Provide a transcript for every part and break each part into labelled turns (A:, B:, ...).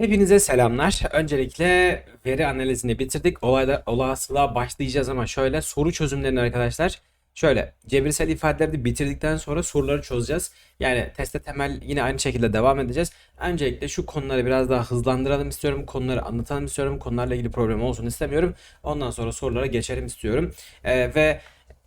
A: Hepinize selamlar. Öncelikle veri analizini bitirdik. Olayda olasılığa başlayacağız ama şöyle soru çözümlerini arkadaşlar. Şöyle cebirsel ifadeleri de bitirdikten sonra soruları çözeceğiz. Yani teste temel yine aynı şekilde devam edeceğiz. Öncelikle şu konuları biraz daha hızlandıralım istiyorum. Konuları anlatalım istiyorum. Konularla ilgili problem olsun istemiyorum. Ondan sonra sorulara geçelim istiyorum. Ee, ve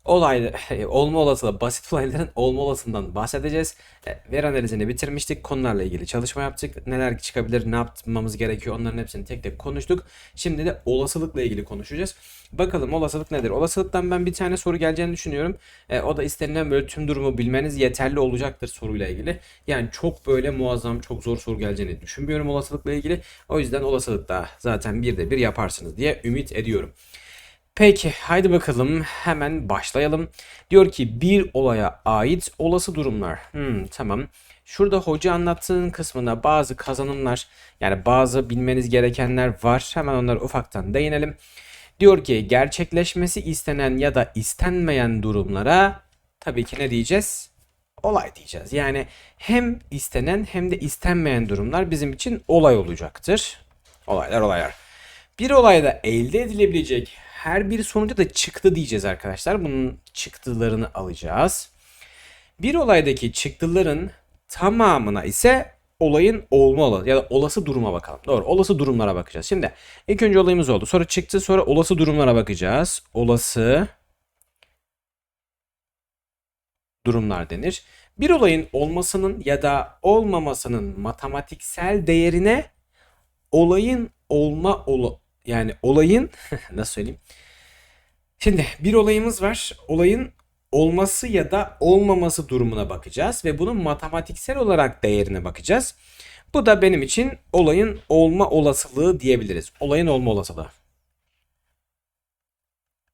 A: olay olma olasılığı basit olayların olma olasılığından bahsedeceğiz. E, Veri analizini bitirmiştik. Konularla ilgili çalışma yaptık. Neler çıkabilir, ne yapmamız gerekiyor onların hepsini tek tek konuştuk. Şimdi de olasılıkla ilgili konuşacağız. Bakalım olasılık nedir? Olasılıktan ben bir tane soru geleceğini düşünüyorum. E, o da istenilen böyle tüm durumu bilmeniz yeterli olacaktır soruyla ilgili. Yani çok böyle muazzam, çok zor soru geleceğini düşünmüyorum olasılıkla ilgili. O yüzden olasılıkta zaten bir de bir yaparsınız diye ümit ediyorum. Peki haydi bakalım hemen başlayalım. Diyor ki bir olaya ait olası durumlar. Hmm, tamam. Şurada hoca anlattığın kısmında bazı kazanımlar yani bazı bilmeniz gerekenler var. Hemen onları ufaktan değinelim. Diyor ki gerçekleşmesi istenen ya da istenmeyen durumlara tabii ki ne diyeceğiz? Olay diyeceğiz. Yani hem istenen hem de istenmeyen durumlar bizim için olay olacaktır. Olaylar olaylar. Bir olayda elde edilebilecek her bir sonuca da çıktı diyeceğiz arkadaşlar. Bunun çıktılarını alacağız. Bir olaydaki çıktıların tamamına ise olayın olma olasılığı ya da olası duruma bakalım. Doğru. Olası durumlara bakacağız. Şimdi ilk önce olayımız oldu. Sonra çıktı. Sonra olası durumlara bakacağız. Olası durumlar denir. Bir olayın olmasının ya da olmamasının matematiksel değerine olayın olma olu yani olayın nasıl söyleyeyim? Şimdi bir olayımız var. Olayın olması ya da olmaması durumuna bakacağız ve bunun matematiksel olarak değerine bakacağız. Bu da benim için olayın olma olasılığı diyebiliriz. Olayın olma olasılığı.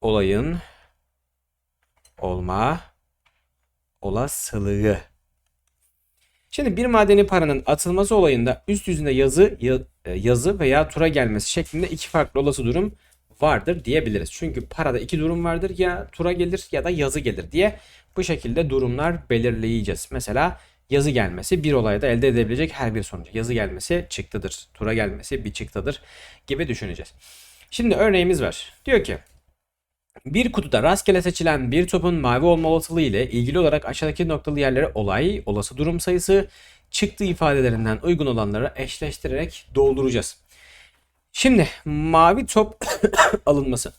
A: Olayın olma olasılığı. Şimdi bir madeni paranın atılması olayında üst yüzünde yazı ya- e, yazı veya tura gelmesi şeklinde iki farklı olası durum vardır diyebiliriz. Çünkü parada iki durum vardır ya tura gelir ya da yazı gelir diye bu şekilde durumlar belirleyeceğiz. Mesela yazı gelmesi bir olayda elde edebilecek her bir sonuç. Yazı gelmesi çıktıdır. Tura gelmesi bir çıktıdır gibi düşüneceğiz. Şimdi örneğimiz var. Diyor ki bir kutuda rastgele seçilen bir topun mavi olma olasılığı ile ilgili olarak aşağıdaki noktalı yerlere olay, olası durum sayısı, çıktı ifadelerinden uygun olanları eşleştirerek dolduracağız. Şimdi mavi top alınması.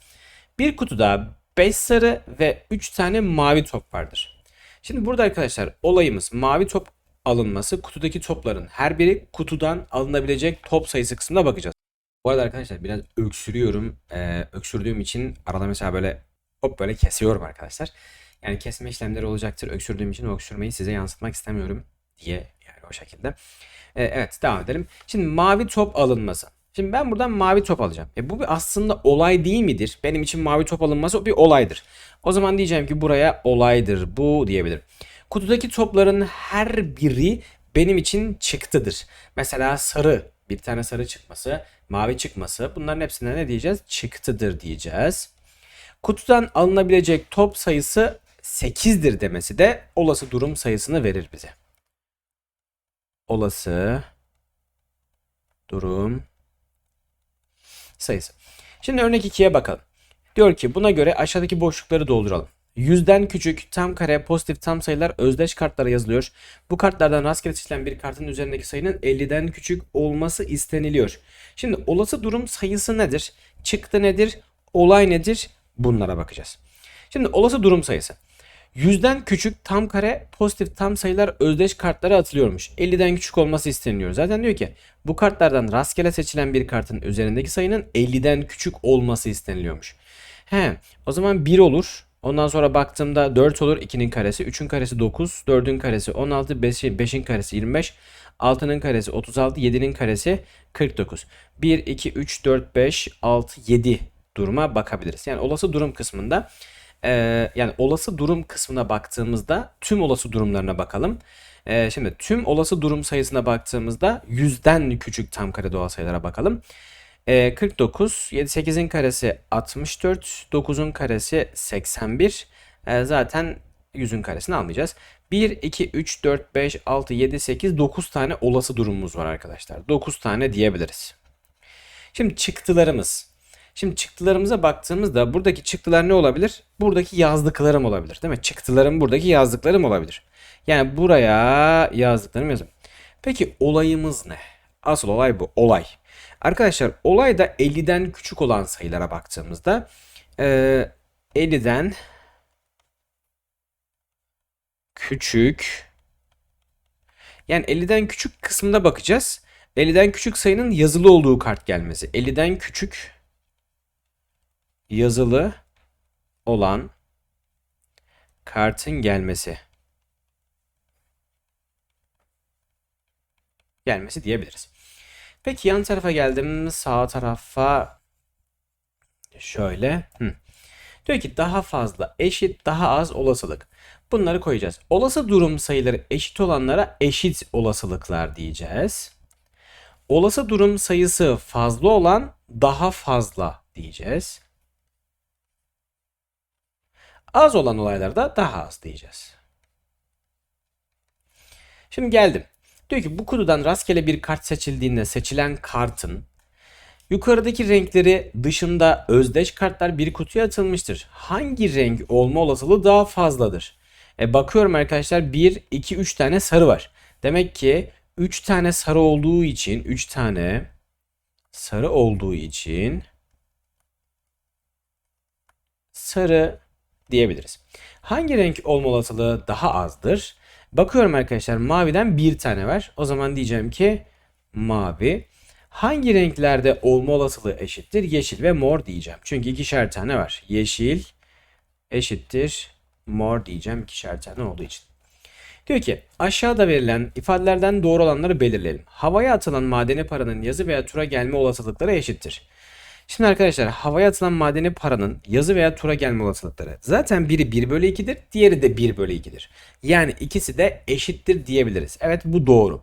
A: Bir kutuda 5 sarı ve 3 tane mavi top vardır. Şimdi burada arkadaşlar olayımız mavi top alınması. Kutudaki topların her biri kutudan alınabilecek top sayısı kısmına bakacağız. Bu arada arkadaşlar biraz öksürüyorum. Ee, öksürdüğüm için arada mesela böyle hop böyle kesiyorum arkadaşlar. Yani kesme işlemleri olacaktır. Öksürdüğüm için o öksürmeyi size yansıtmak istemiyorum diye yani o şekilde. Ee, evet devam edelim. Şimdi mavi top alınması. Şimdi ben buradan mavi top alacağım. E bu bir aslında olay değil midir? Benim için mavi top alınması bir olaydır. O zaman diyeceğim ki buraya olaydır bu diyebilirim. Kutudaki topların her biri benim için çıktıdır. Mesela sarı bir tane sarı çıkması, mavi çıkması bunların hepsine ne diyeceğiz? Çıktıdır diyeceğiz. Kutudan alınabilecek top sayısı 8'dir demesi de olası durum sayısını verir bize. Olası durum sayısı. Şimdi örnek 2'ye bakalım. Diyor ki buna göre aşağıdaki boşlukları dolduralım. Yüzden küçük tam kare pozitif tam sayılar özdeş kartlara yazılıyor. Bu kartlardan rastgele seçilen bir kartın üzerindeki sayının 50'den küçük olması isteniliyor. Şimdi olası durum sayısı nedir? Çıktı nedir? Olay nedir? Bunlara bakacağız. Şimdi olası durum sayısı. Yüzden küçük tam kare pozitif tam sayılar özdeş kartlara atılıyormuş. 50'den küçük olması isteniyor. Zaten diyor ki bu kartlardan rastgele seçilen bir kartın üzerindeki sayının 50'den küçük olması isteniliyormuş. He, o zaman 1 olur. Ondan sonra baktığımda 4 olur. 2'nin karesi, 3'ün karesi 9, 4'ün karesi 16, 5'in 5'in karesi 25, 6'nın karesi 36, 7'nin karesi 49. 1, 2, 3, 4, 5, 6, 7 duruma bakabiliriz. Yani olası durum kısmında ee, yani olası durum kısmına baktığımızda tüm olası durumlarına bakalım. Ee, şimdi tüm olası durum sayısına baktığımızda yüzden küçük tam kare doğal sayılara bakalım. Ee, 49, 7, 8'in karesi 64, 9'un karesi 81. Ee, zaten 100'ün karesini almayacağız. 1, 2, 3, 4, 5, 6, 7, 8, 9 tane olası durumumuz var arkadaşlar. 9 tane diyebiliriz. Şimdi çıktılarımız. Şimdi çıktılarımıza baktığımızda buradaki çıktılar ne olabilir? Buradaki yazdıklarım olabilir değil mi? Çıktılarım buradaki yazdıklarım olabilir. Yani buraya yazdıklarım yazım. Peki olayımız ne? Asıl olay bu. Olay. Arkadaşlar olay da 50'den küçük olan sayılara baktığımızda eee 50'den küçük yani 50'den küçük kısmına bakacağız. 50'den küçük sayının yazılı olduğu kart gelmesi. 50'den küçük yazılı olan kartın gelmesi. Gelmesi diyebiliriz. Peki yan tarafa geldim. Sağ tarafa şöyle. Hı. Diyor ki daha fazla, eşit, daha az olasılık. Bunları koyacağız. Olası durum sayıları eşit olanlara eşit olasılıklar diyeceğiz. Olası durum sayısı fazla olan daha fazla diyeceğiz. Az olan olaylarda daha az diyeceğiz. Şimdi geldim. Diyor ki bu kutudan rastgele bir kart seçildiğinde seçilen kartın yukarıdaki renkleri dışında özdeş kartlar bir kutuya atılmıştır. Hangi renk olma olasılığı daha fazladır? E bakıyorum arkadaşlar 1, 2, 3 tane sarı var. Demek ki 3 tane sarı olduğu için 3 tane sarı olduğu için sarı diyebiliriz. Hangi renk olma olasılığı daha azdır? Bakıyorum arkadaşlar maviden bir tane var. O zaman diyeceğim ki mavi. Hangi renklerde olma olasılığı eşittir? Yeşil ve mor diyeceğim. Çünkü ikişer tane var. Yeşil eşittir mor diyeceğim ikişer tane olduğu için. Diyor ki aşağıda verilen ifadelerden doğru olanları belirleyelim. Havaya atılan madeni paranın yazı veya tura gelme olasılıkları eşittir. Şimdi arkadaşlar havaya atılan madeni paranın yazı veya tura gelme olasılıkları. Zaten biri 1 bölü 2'dir. Diğeri de 1 bölü 2'dir. Yani ikisi de eşittir diyebiliriz. Evet bu doğru.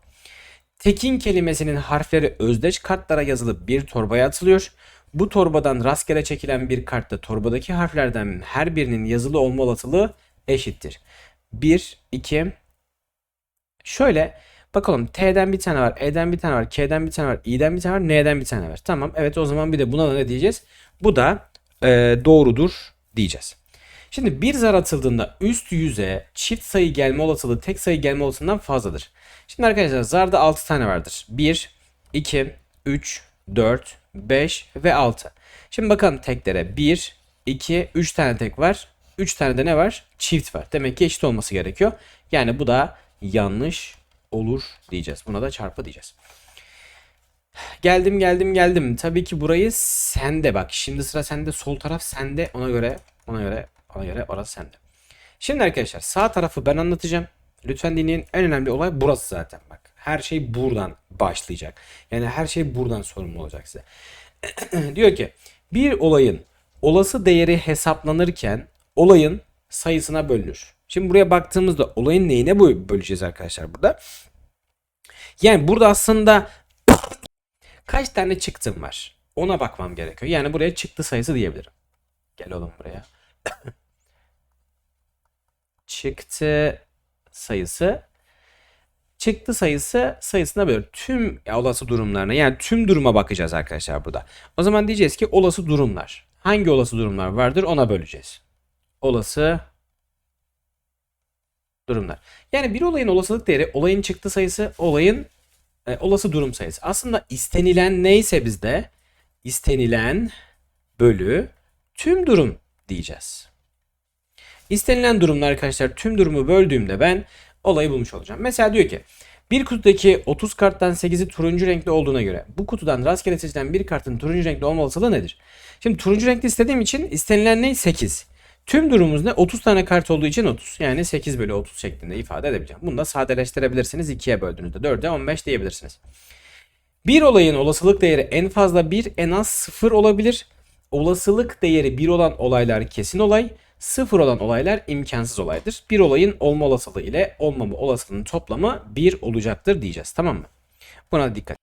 A: Tekin kelimesinin harfleri özdeş kartlara yazılıp bir torbaya atılıyor. Bu torbadan rastgele çekilen bir kartta torbadaki harflerden her birinin yazılı olma olasılığı eşittir. 1, 2, şöyle bakalım T'den bir tane var, E'den bir tane var, K'den bir tane var, İ'den bir tane var, N'den bir tane var. Tamam evet o zaman bir de buna da ne diyeceğiz? Bu da e, doğrudur diyeceğiz. Şimdi bir zar atıldığında üst yüze çift sayı gelme olasılığı tek sayı gelme olasılığından fazladır. Şimdi arkadaşlar zarda 6 tane vardır. 1, 2, 3, 4, 5 ve 6. Şimdi bakalım teklere. 1, 2, 3 tane tek var. 3 tane de ne var? Çift var. Demek ki eşit olması gerekiyor. Yani bu da yanlış olur diyeceğiz. Buna da çarpı diyeceğiz. Geldim geldim geldim. Tabii ki burayı sende bak. Şimdi sıra sende. Sol taraf sende. Ona göre ona göre ona göre orası sende. Şimdi arkadaşlar sağ tarafı ben anlatacağım. Lütfen dinleyin. En önemli olay burası zaten bak. Her şey buradan başlayacak. Yani her şey buradan sorumlu olacak size. Diyor ki bir olayın olası değeri hesaplanırken olayın sayısına bölünür. Şimdi buraya baktığımızda olayın neyine böleceğiz arkadaşlar burada? Yani burada aslında kaç tane çıktım var? Ona bakmam gerekiyor. Yani buraya çıktı sayısı diyebilirim. Gel oğlum buraya. çıktı sayısı çıktı sayısı sayısına bölür. Tüm olası durumlarına yani tüm duruma bakacağız arkadaşlar burada. O zaman diyeceğiz ki olası durumlar. Hangi olası durumlar vardır ona böleceğiz. Olası durumlar. Yani bir olayın olasılık değeri olayın çıktı sayısı olayın e, olası durum sayısı. Aslında istenilen neyse bizde istenilen bölü tüm durum diyeceğiz. İstenilen durumda arkadaşlar tüm durumu böldüğümde ben olayı bulmuş olacağım. Mesela diyor ki bir kutudaki 30 karttan 8'i turuncu renkli olduğuna göre bu kutudan rastgele seçilen bir kartın turuncu renkli olma olasılığı nedir? Şimdi turuncu renkli istediğim için istenilen ne? 8. Tüm durumumuz ne? 30 tane kart olduğu için 30. Yani 8 bölü 30 şeklinde ifade edebileceğim. Bunu da sadeleştirebilirsiniz. 2'ye böldüğünüzde 4'e 15 diyebilirsiniz. Bir olayın olasılık değeri en fazla 1 en az 0 olabilir. Olasılık değeri 1 olan olaylar kesin olay. Sıfır olan olaylar imkansız olaydır. Bir olayın olma olasılığı ile olmama olasılığının toplamı 1 olacaktır diyeceğiz. Tamam mı? Buna dikkat.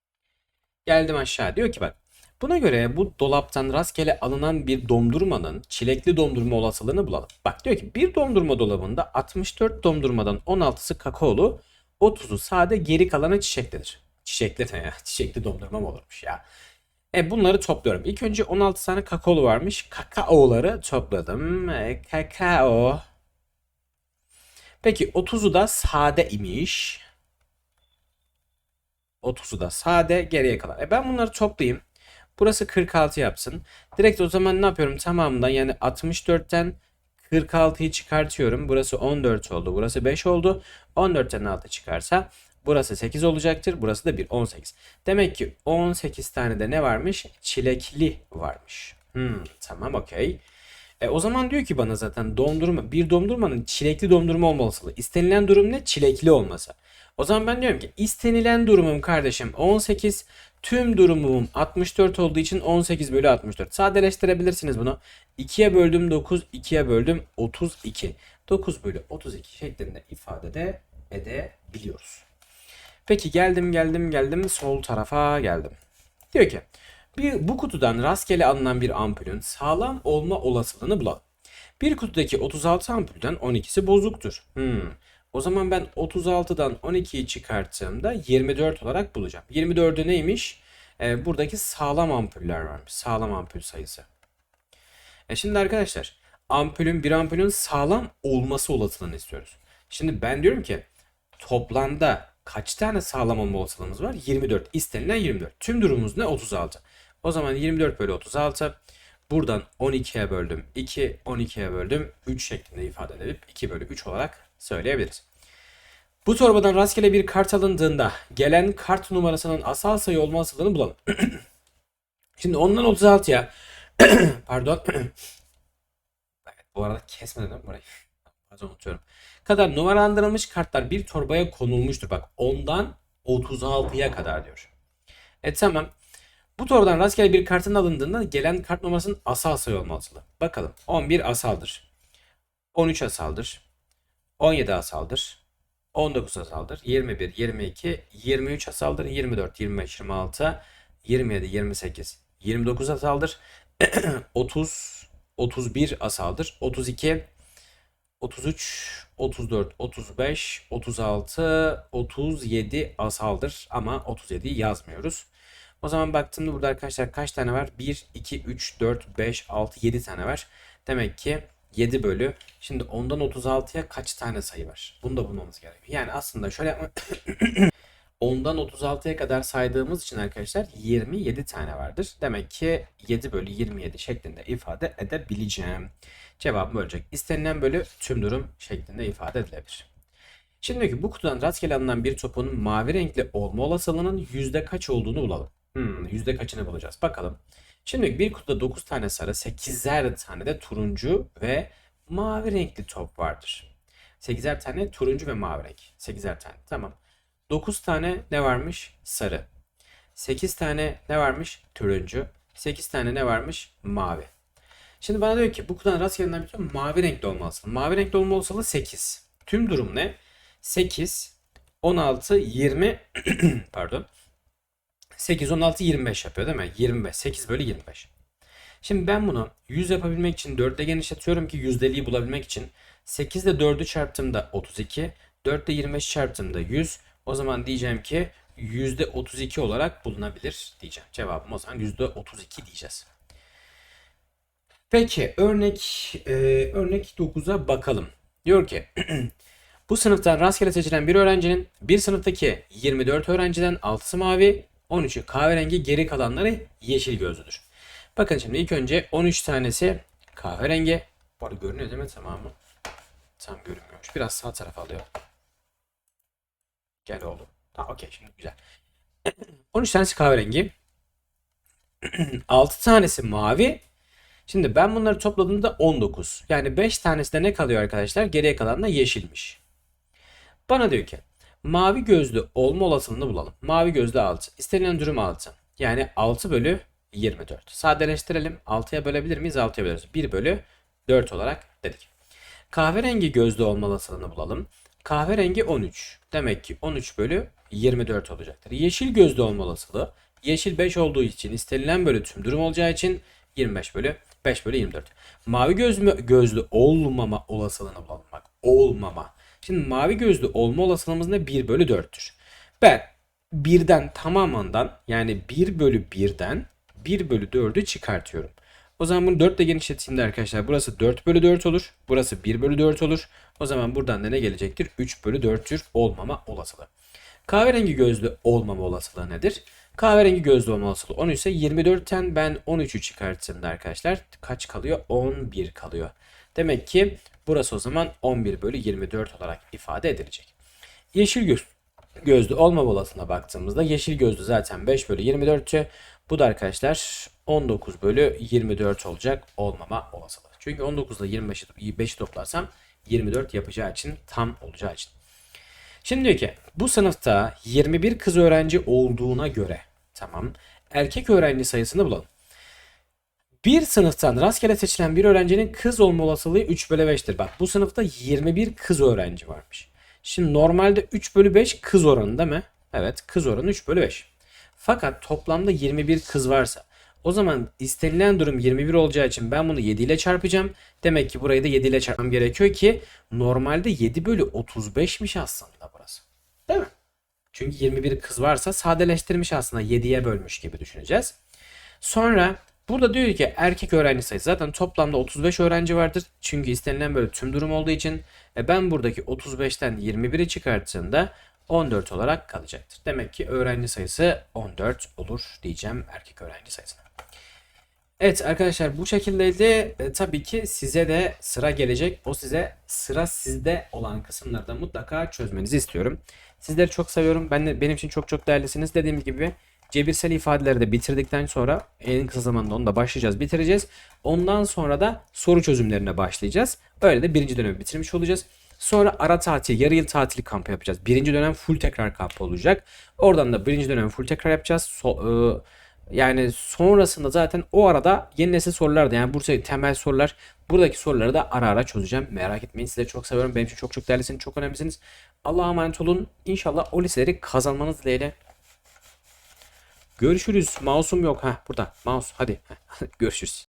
A: Geldim aşağı. Diyor ki bak. Buna göre bu dolaptan rastgele alınan bir dondurmanın çilekli dondurma olasılığını bulalım. Bak diyor ki bir dondurma dolabında 64 dondurmadan 16'sı kakaolu, 30'u sade geri kalanı çiçeklidir. Çiçekli ne ya? Çiçekli dondurma mı olurmuş ya? E bunları topluyorum. İlk önce 16 tane kakaolu varmış. Kakaoları topladım. E, kakao. Peki 30'u da sade imiş. 30'u da sade geriye kalan. E ben bunları toplayayım. Burası 46 yapsın. Direkt o zaman ne yapıyorum? Tamamından yani 64'ten 46'yı çıkartıyorum. Burası 14 oldu. Burası 5 oldu. 14'ten 6 çıkarsa burası 8 olacaktır. Burası da 1. 18. Demek ki 18 tane de ne varmış? Çilekli varmış. Hmm, tamam okey. E, o zaman diyor ki bana zaten dondurma bir dondurmanın çilekli dondurma olması. İstenilen durum ne? Çilekli olması. O zaman ben diyorum ki istenilen durumum kardeşim 18 tüm durumum 64 olduğu için 18 bölü 64. Sadeleştirebilirsiniz bunu. 2'ye böldüm 9, 2'ye böldüm 32. 9 bölü 32 şeklinde ifade de edebiliyoruz. Peki geldim geldim geldim sol tarafa geldim. Diyor ki bir, bu kutudan rastgele alınan bir ampulün sağlam olma olasılığını bulalım. Bir kutudaki 36 ampulden 12'si bozuktur. Hmm. O zaman ben 36'dan 12'yi çıkarttığımda 24 olarak bulacağım. 24'ü neymiş? Ee, buradaki sağlam ampuller varmış. Sağlam ampul sayısı. E şimdi arkadaşlar ampulün bir ampulün sağlam olması olasılığını istiyoruz. Şimdi ben diyorum ki toplamda kaç tane sağlam olma olasılığımız var? 24. İstenilen 24. Tüm durumumuz ne? 36. O zaman 24 bölü 36. Buradan 12'ye böldüm 2, 12'ye böldüm 3 şeklinde ifade edip 2 bölü 3 olarak söyleyebiliriz. Bu torbadan rastgele bir kart alındığında gelen kart numarasının asal sayı olma olasılığını bulalım. Şimdi ondan 36'ya pardon evet, bu arada kesmeden burayı? Bazen unutuyorum. Kadar numaralandırılmış kartlar bir torbaya konulmuştur. Bak ondan 36'ya kadar diyor. E tamam. Bu torbadan rastgele bir kartın alındığında gelen kart numarasının asal sayı olma olasılığı. Bakalım. 11 asaldır. 13 asaldır. 17 asaldır. 19 asaldır. 21, 22, 23 asaldır. 24, 25, 26, 27, 28, 29 asaldır. 30, 31 asaldır. 32, 33, 34, 35, 36, 37 asaldır. Ama 37'yi yazmıyoruz. O zaman baktığımda burada arkadaşlar kaç tane var? 1, 2, 3, 4, 5, 6, 7 tane var. Demek ki 7 bölü. Şimdi ondan 36'ya kaç tane sayı var? Bunu da bulmamız gerekiyor. Yani aslında şöyle yapma. ondan 36'ya kadar saydığımız için arkadaşlar 27 tane vardır. Demek ki 7 bölü 27 şeklinde ifade edebileceğim. Cevabım olacak. İstenilen bölü tüm durum şeklinde ifade edilebilir. Şimdi diyor ki bu kutudan rastgele alınan bir topun mavi renkli olma olasılığının yüzde kaç olduğunu bulalım. Hmm, yüzde kaçını bulacağız. Bakalım. Şimdi bir kutuda 9 tane sarı, 8'er tane de turuncu ve mavi renkli top vardır. 8'er tane turuncu ve mavi renk. 8'er tane. Tamam. 9 tane ne varmış? Sarı. 8 tane ne varmış? Turuncu. 8 tane ne varmış? Mavi. Şimdi bana diyor ki bu kutudan rastgele bir top mavi renkli olması. Mavi renkli olma olasılığı 8. Tüm durum ne? 8, 16, 20 pardon. 8, 16, 25 yapıyor değil mi? 25. 8 bölü 25. Şimdi ben bunu 100 yapabilmek için 4 ile genişletiyorum ki yüzdeliği bulabilmek için. 8 ile 4'ü çarptığımda 32. 4 ile 25 çarptığımda 100. O zaman diyeceğim ki %32 olarak bulunabilir diyeceğim. Cevabım o zaman %32 diyeceğiz. Peki örnek e, örnek 9'a bakalım. Diyor ki bu sınıftan rastgele seçilen bir öğrencinin bir sınıftaki 24 öğrenciden 6'sı mavi, 13'ü kahverengi geri kalanları yeşil gözlüdür. Bakın şimdi ilk önce 13 tanesi kahverengi. Bu arada görünüyor değil mi tamamı? Tam görünmüyormuş. Biraz sağ tarafa alıyor. Gel oğlum. Ha okey şimdi güzel. 13 tanesi kahverengi. 6 tanesi mavi. Şimdi ben bunları topladığımda 19. Yani 5 tanesi de ne kalıyor arkadaşlar? Geriye kalan da yeşilmiş. Bana diyor ki mavi gözlü olma olasılığını bulalım. Mavi gözlü 6. İstenilen durum 6. Yani 6 bölü 24. Sadeleştirelim. 6'ya bölebilir miyiz? 6'ya böleriz. 1 bölü 4 olarak dedik. Kahverengi gözlü olma olasılığını bulalım. Kahverengi 13. Demek ki 13 bölü 24 olacaktır. Yeşil gözlü olma olasılığı Yeşil 5 olduğu için istenilen bölü tüm durum olacağı için 25 bölü 5 bölü 24. Mavi gözlü, gözlü olmama olasılığını bulalım. Bak olmama. Şimdi mavi gözlü olma olasılığımız ne? 1 bölü 4'tür. Ben birden tamamından yani 1 bölü 1'den 1 bölü 4'ü çıkartıyorum. O zaman bunu 4 ile genişleteyim de arkadaşlar. Burası 4 bölü 4 olur. Burası 1 bölü 4 olur. O zaman buradan da ne gelecektir? 3 bölü 4'tür olmama olasılığı. Kahverengi gözlü olmama olasılığı nedir? Kahverengi gözlü olma olasılığı 10 ise 24'ten ben 13'ü çıkarttığımda arkadaşlar kaç kalıyor? 11 kalıyor. Demek ki burası o zaman 11 bölü 24 olarak ifade edilecek. Yeşil göz, gözlü olma olasılığına baktığımızda yeşil gözlü zaten 5 bölü 24'tü. Bu da arkadaşlar 19 bölü 24 olacak olmama olasılığı. Çünkü 19 ile 25'i 5'i toplarsam 24 yapacağı için tam olacağı için. Şimdi diyor ki bu sınıfta 21 kız öğrenci olduğuna göre tamam erkek öğrenci sayısını bulalım. Bir sınıftan rastgele seçilen bir öğrencinin kız olma olasılığı 3 bölü 5'tir. Bak bu sınıfta 21 kız öğrenci varmış. Şimdi normalde 3 bölü 5 kız oranı değil mi? Evet kız oranı 3 bölü 5. Fakat toplamda 21 kız varsa o zaman istenilen durum 21 olacağı için ben bunu 7 ile çarpacağım. Demek ki burayı da 7 ile çarpmam gerekiyor ki normalde 7 bölü 35'miş aslında burası. Değil mi? Çünkü 21 kız varsa sadeleştirmiş aslında 7'ye bölmüş gibi düşüneceğiz. Sonra burada diyor ki erkek öğrenci sayısı zaten toplamda 35 öğrenci vardır. Çünkü istenilen böyle tüm durum olduğu için e ben buradaki 35'ten 21'i çıkarttığımda 14 olarak kalacaktır. Demek ki öğrenci sayısı 14 olur diyeceğim erkek öğrenci sayısına. Evet arkadaşlar bu şekildeydi. E, tabii ki size de sıra gelecek. O size sıra sizde olan kısımlarda mutlaka çözmenizi istiyorum. Sizleri çok seviyorum. Ben de, benim için çok çok değerlisiniz. Dediğim gibi cebirsel ifadeleri de bitirdikten sonra en kısa zamanda onu da başlayacağız, bitireceğiz. Ondan sonra da soru çözümlerine başlayacağız. Böyle de birinci dönemi bitirmiş olacağız. Sonra ara tatil, yarı yıl tatili kampı yapacağız. Birinci dönem full tekrar kampı olacak. Oradan da birinci dönem full tekrar yapacağız. So- e, yani sonrasında zaten o arada yeni nesil sorular da yani buradaki temel sorular buradaki soruları da ara ara çözeceğim. Merak etmeyin sizi çok seviyorum. Benim için çok çok değerlisiniz. Çok önemlisiniz. Allah'a emanet olun. İnşallah o listeleri kazanmanız dileğiyle. Görüşürüz. Mouse'um yok. ha burada. Mouse hadi. Görüşürüz.